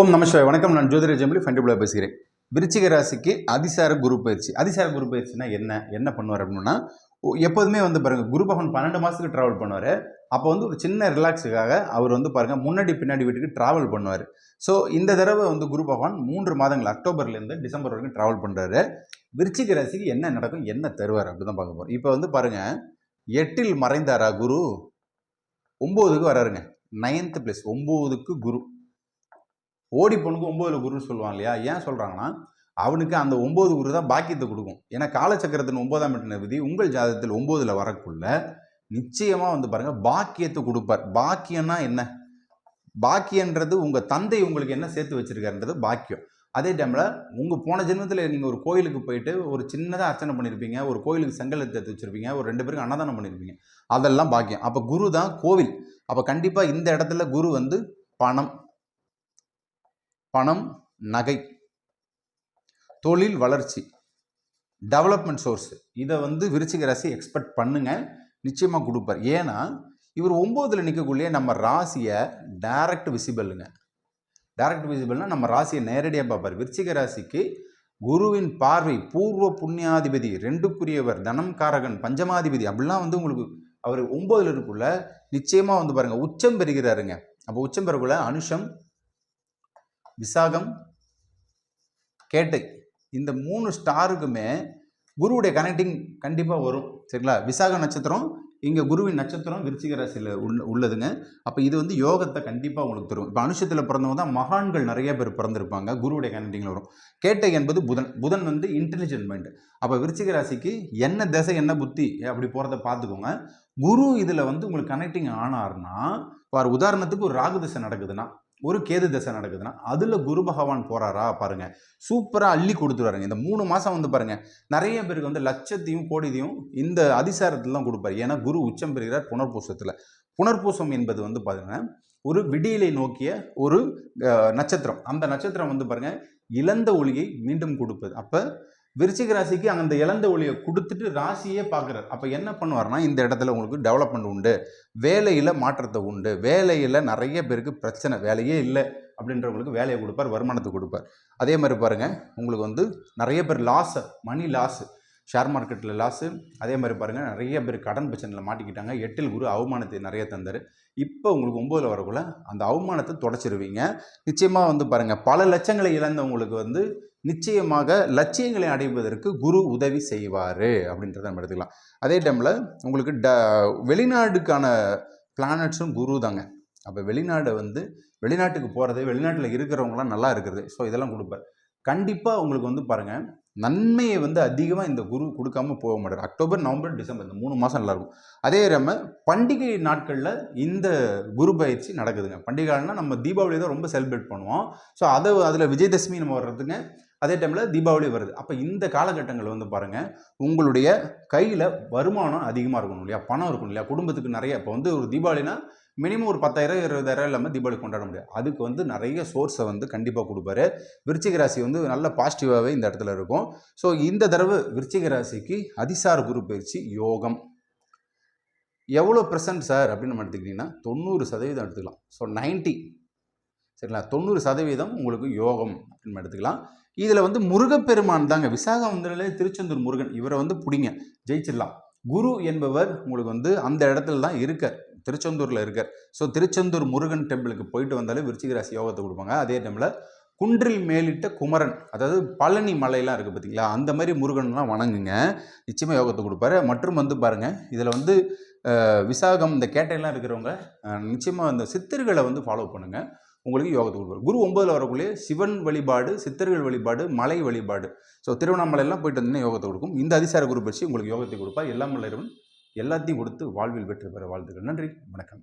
ஓம் நமஸ்கார் வணக்கம். நான் ஜோதிர ஜெம்பி ஃபண்டிபுலா பேசுகிறேன். விருச்சிக ராசிக்கு அதிசார குரு பயிற்சி. அதிசார குரு பயிற்சினா என்ன? என்ன பண்ணுவார் அப்படின்னா எப்போதுமே வந்து பாருங்கள் குரு பகவான் பன்னெண்டு மாதத்துக்கு ட்ராவல் பண்ணுவார். அப்போ வந்து ஒரு சின்ன ரிலாக்ஸுக்காக அவர் வந்து பாருங்கள் முன்னாடி பின்னாடி வீட்டுக்கு ட்ராவல் பண்ணுவார். ஸோ இந்த தடவை வந்து குரு பகவான் மூன்று மாதங்கள் அக்டோபர்லேருந்து டிசம்பர் வரைக்கும் ட்ராவல் பண்ணுறாரு விருச்சிக ராசிக்கு என்ன நடக்கும் என்ன தருவார் அப்படி தான் பார்க்க போகிறோம் இப்போ வந்து பாருங்கள் எட்டில் மறைந்தாரா குரு? ஒம்போதுக்கு வராருங்க. நைன்த்து ப்ளஸ் ஒம்போதுக்கு குரு. ஓடி பொண்ணுக்கு ஒம்போதுல குருன்னு சொல்லுவாங்க இல்லையா? ஏன் சொல்கிறாங்கன்னா அவனுக்கு அந்த ஒம்பது குரு தான் பாக்கியத்தை கொடுக்கும். ஏன்னா காலச்சக்கரத்தின் ஒன்பதாம் எட்டு விதி உங்கள் ஜாதகத்தில் ஒம்பதுல வரக்குள்ள நிச்சயமாக வந்து பாருங்கள் பாக்கியத்தை கொடுப்பார். பாக்கியம்னா என்ன? பாக்கியன்றது உங்கள் தந்தை உங்களுக்கு என்ன சேர்த்து வச்சிருக்காருன்றது பாக்கியம். அதே டைமில் உங்கள் போன ஜென்மத்தில் நீங்கள் ஒரு கோயிலுக்கு போயிட்டு ஒரு சின்னதாக அர்ச்சனை பண்ணியிருப்பீங்க ஒரு கோயிலுக்கு செங்கல் எடுத்து வச்சுருப்பீங்க ஒரு ரெண்டு பேருக்கு அன்னதானம் பண்ணியிருப்பீங்க அதெல்லாம் பாக்கியம். அப்போ குரு தான் கோவில். அப்போ கண்டிப்பாக இந்த இடத்துல குரு வந்து பணம் பணம் நகை தொழில் வளர்ச்சி டெவலப்மெண்ட் சோர்ஸ் இதை வந்து விருச்சிக ராசி எக்ஸ்பெக்ட் பண்ணுங்க. நிச்சயமாக கொடுப்பார். ஏன்னா இவர் ஒம்போதில் நிற்கக்குள்ளேயே நம்ம ராசியை டைரக்ட் விசிபிளுங்க டைரக்ட் விசிபிள்னா நம்ம ராசியை நேரடியாக பார்ப்பார். விருச்சிக ராசிக்கு குருவின் பார்வை பூர்வ புண்ணியாதிபதி ரெண்டுக்குரியவர் தனம் காரகன் பஞ்சமாதிபதி அப்படிலாம் வந்து உங்களுக்கு அவர் ஒம்போதில் இருக்குள்ள நிச்சயமாக வந்து பாருங்கள் உச்சம் பெறுகிறாருங்க. அப்போ உச்சம் பெறக்குள்ள அனுஷம் விசாகம் கேட்டை. இந்த மூணு ஸ்டாருக்குமே குருவுடைய கனெக்டிங் கண்டிப்பாக வரும். சரிங்களா? விசாக நட்சத்திரம் இங்கே குருவின் நட்சத்திரம் விருச்சிக ராசியில் உள்ள உள்ளதுங்க. அப்போ இது வந்து யோகத்தை கண்டிப்பாக உங்களுக்கு தரும். இப்போ அனுஷத்தில் பிறந்தவங்க தான் மகான்கள் நிறைய பேர் பிறந்திருப்பாங்க. குருவுடைய கனெக்டிங்கில் வரும். கேட்டை என்பது புதன் புதன் வந்து இன்டெலிஜென்ட் மைண்டு அப்போ விருச்சிக ராசிக்கு என்ன திசை என்ன புத்தி அப்படி போகிறத பார்த்துக்கோங்க. குரு இதில் வந்து உங்களுக்கு கனெக்டிங் ஆனார்னா இப்போ உதாரணத்துக்கு ஒரு ராகு திசை நடக்குதுன்னா ஒரு கேது தசை நடக்குதுன்னா அதில் குரு பகவான் போறாரா பாருங்கள் சூப்பராக அள்ளி கொடுத்துருவாருங்க. இந்த மூணு மாதம் வந்து பாருங்கள் நிறைய பேருக்கு வந்து லட்சத்தையும் கோடியதையும் இந்த அதிசாரத்தில் தான் கொடுப்பாரு. ஏன்னா குரு உச்சம் பெறுகிறார் புனர்பூசத்தில். புனர்பூசம் என்பது வந்து பார்த்திங்கன்னா ஒரு விடியலை நோக்கிய ஒரு நட்சத்திரம். அந்த நட்சத்திரம் வந்து பாருங்கள் இழந்த ஒளியை மீண்டும் கொடுப்பது. அப்போ விருச்சிக ராசிக்கு அந்த இழந்த ஒளியை கொடுத்துட்டு ராசியே பார்க்குறாரு. அப்போ என்ன பண்ணுவார்னா இந்த இடத்துல உங்களுக்கு டெவலப்மெண்ட் உண்டு வேலையில் மாற்றத்தை உண்டு வேலையில் நிறைய பேருக்கு பிரச்சனை வேலையே இல்லை அப்படின்றவங்களுக்கு வேலையை கொடுப்பார் வருமானத்தை கொடுப்பார். அதே மாதிரி பாருங்கள் உங்களுக்கு வந்து நிறைய பேர் லாஸு மணி லாஸு ஷேர் மார்க்கெட்டில் லாஸு அதே மாதிரி பாருங்கள் நிறைய பேர் கடன் பிரச்சனையில் மாட்டிக்கிட்டாங்க. எட்டில் குரு அவமானத்தை நிறைய தந்தார். இப்போ உங்களுக்கு ஒம்போதில் வரக்குள்ள அந்த அவமானத்தை தொடச்சிருவீங்க. நிச்சயமாக வந்து பாருங்கள் பல லட்சங்களை இழந்தவங்களுக்கு வந்து நிச்சயமாக லட்சியங்களை அடைவதற்கு குரு உதவி செய்வார் அப்படின்றத நம்ம எடுத்துக்கலாம். அதே டைமில் உங்களுக்கு ட வெளிநாடுக்கான பிளானட்ஸும் குரு தாங்க. அப்போ வெளிநாடு வந்து வெளிநாட்டுக்கு போகிறது வெளிநாட்டில் இருக்கிறவங்களாம் நல்லா இருக்கிறது. ஸோ இதெல்லாம் கொடுப்பார். கண்டிப்பாக உங்களுக்கு வந்து பாருங்கள் நன்மையை வந்து அதிகமாக இந்த குரு கொடுக்காம போக மாட்டார். அக்டோபர் நவம்பர் டிசம்பர் இந்த மூணு மாதம் நல்லாயிருக்கும் அதே நம்ம பண்டிகை நாட்களில் இந்த குரு பயிற்சி நடக்குதுங்க. பண்டிகை நம்ம தீபாவளி தான் ரொம்ப செலிப்ரேட் பண்ணுவோம். ஸோ அதை அதில் விஜயதசமி நம்ம வர்றதுங்க. அதே டைமில் தீபாவளி வருது. அப்போ இந்த காலகட்டங்கள் வந்து பாருங்கள் உங்களுடைய கையில் வருமானம் அதிகமாக இருக்கணும் இல்லையா? பணம் இருக்கணும் இல்லையா? குடும்பத்துக்கு நிறைய இப்போ வந்து ஒரு தீபாவளினா மினிமம் ஒரு பத்தாயிரம் இருபதாயிரம் இல்லாமல் தீபாவளி கொண்டாட முடியாது. அதுக்கு வந்து நிறைய சோர்ஸை வந்து கண்டிப்பாக கொடுப்பாரு. விருச்சிக ராசி வந்து நல்ல பாசிட்டிவாகவே இந்த இடத்துல இருக்கும். ஸோ இந்த தடவை விருச்சிக ராசிக்கு அதிசார குரு பயிற்சி யோகம். எவ்வளோ பெர்சன்ட் சார் அப்படின்னு நம்ம எடுத்துக்கிட்டிங்கன்னா தொண்ணூறு சதவீதம் எடுத்துக்கலாம். ஸோ 90 சரிங்களா? தொண்ணூறு சதவீதம் உங்களுக்கு யோகம் அப்படின்னு எடுத்துக்கலாம். இதில் வந்து முருகப்பெருமான் தாங்க. விசாகம் வந்தாலே திருச்செந்தூர் முருகன். இவரை வந்து பிடிங்க. ஜெயிச்சிடலாம். குரு என்பவர் உங்களுக்கு வந்து அந்த இடத்துல தான் இருக்கார். திருச்செந்தூரில் இருக்கார். ஸோ திருச்செந்தூர் முருகன் டெம்பிளுக்கு போயிட்டு வந்தாலே விருச்சிக ராசி யோகத்தை கொடுப்பாங்க. அதே டைமில் குன்றில் மேலிட்ட குமரன் அதாவது பழனி மலையெல்லாம் இருக்குது பார்த்தீங்களா அந்த மாதிரி முருகன்லாம் வணங்குங்க. நிச்சயமாக யோகத்தை கொடுப்பாரு. மற்றும் வந்து பாருங்கள் இதில் வந்து விசாகம் இந்த கேட்டையெல்லாம் இருக்கிறவங்க நிச்சயமாக அந்த சித்தர்களை வந்து ஃபாலோ பண்ணுங்கள் உங்களுக்கு யோகத்தை கொடுப்பார். குரு ஒன்பதில் வரக்குள்ளே சிவன் வழிபாடு சித்தர்கள் வழிபாடு மலை வழிபாடு. ஸோ திருவண்ணாமலையெல்லாம் போயிட்டு வந்தீங்கன்னா யோகத்தை கொடுக்கும். இந்த அதிசார குரு பயிற்சி உங்களுக்கு யோகத்தை கொடுப்பார். எல்லாம் வல்ல இறைவன் எல்லாத்தையும் கொடுத்து வாழ்வில் வெற்றி பெற வாழ்த்துக்கள். நன்றி. வணக்கம்.